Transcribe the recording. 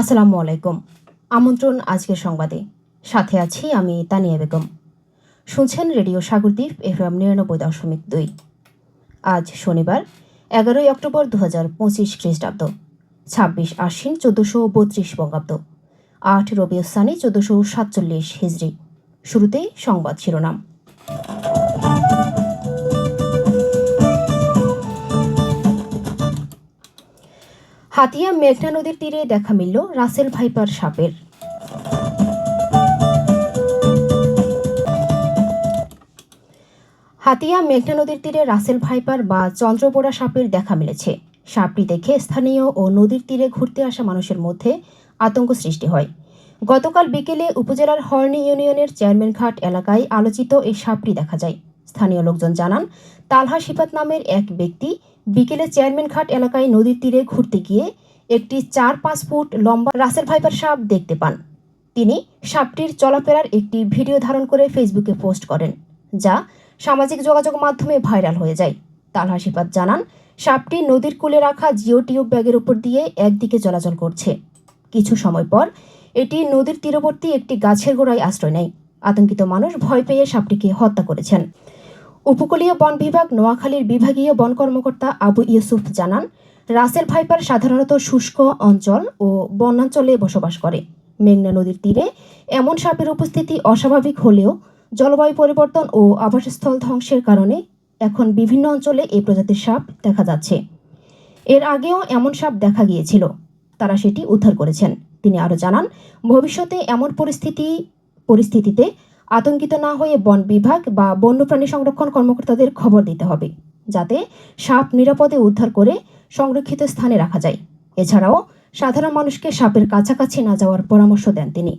আসসালামু আলাইকুম। আমন্ত্রণ আজকের সংবাদে। সাথে আছি আমি তানিয়া বেগম। শুনছেন রেডিও সাগরদ্বীপ এফএম নিরানব্বই দশমিক দুই। আজ শনিবার, এগারোই অক্টোবর দু হাজার পঁচিশ খ্রিস্টাব্দ। ছাব্বিশ আশ্বিন চোদ্দশো বত্রিশ বঙ্গাব্দ। আট রবিউসানি চোদ্দশো সাতচল্লিশ হিজড়ি শুরুতেই সংবাদ শিরোনাম। হাতিয়া মেঘনা নদীর তীরে দেখা মিলল রাসেল ভাইপার সাপের। হাতিয়া মেঘনা নদীর তীরে রাসেল ভাইপার বা চন্দ্রবোড়া সাপের দেখা মিলেছে। সাপটি দেখে স্থানীয় ও নদীর তীরে ঘুরতে আসা মানুষের মধ্যে আতঙ্ক সৃষ্টি হয়। গতকাল বিকেলে উপজেলার হর্নি ইউনিয়নের চেয়ারম্যান ঘাট এলাকায় আলোচিত এই সাপটি দেখা যায়। স্থানীয় লোকজন জানান, তালহা সিপাত নামের এক ব্যক্তি বিকেলে চেয়ারম্যান ঘাট এলাকায় নদীর তীরে ঘুরতে গিয়ে একটি চার পাঁচ ফুট লম্বা রাসেল ভাইপার সাপ দেখতে পান। তিনি সাপটির চলাফেরার একটি ভিডিও ধারণ করে ফেসবুকে পোস্ট করেন, যা সামাজিক যোগাযোগ মাধ্যমে ভাইরাল হয়ে যায়। তালহা সিপাত জানান, সাপটি নদীর কূলে রাখা জিও টিউব ব্যাগের উপর দিয়ে একদিকে চলাচল করছে। কিছু সময় পর এটি নদীর তীরবর্তী একটি গাছের গোড়ায় আশ্রয় নেয়। আতঙ্কিত মানুষ ভয় পেয়ে সাপটিকে হত্যা করেছেন। উপকূলীয় বন বিভাগ নোয়াখালীর বিভাগীয় বন কর্মকর্তা আবু ইউসুফ জানান, রাসেল ভাইপার সাধারণত শুষ্ক অঞ্চল ও বনাঞ্চলে বসবাস করে। মেঘনা নদীর তীরে এমন সাপের উপস্থিতি অস্বাভাবিক হলেও জলবায়ু পরিবর্তন ও আবাসস্থল ধ্বংসের কারণে এখন বিভিন্ন অঞ্চলে এই প্রজাতির সাপ দেখা যাচ্ছে। এর আগেও এমন সাপ দেখা গিয়েছিল। তারা সেটি উদ্ধার করেছেন। তিনি আরও জানান, ভবিষ্যতে এমন পরিস্থিতি পরিস্থিতিতে আতঙ্কিত না হয়ে বন বিভাগ বা বন্যপ্রাণী সংরক্ষণ কর্মকর্তাদের খবর দিতে হবে, যাতে সাপ নিরাপদে উদ্ধার করে সংরক্ষিত স্থানে রাখা যায়। এছাড়াও সাধারণ মানুষকে সাপের কাছাকাছি না যাওয়ার পরামর্শ দেন তিনি।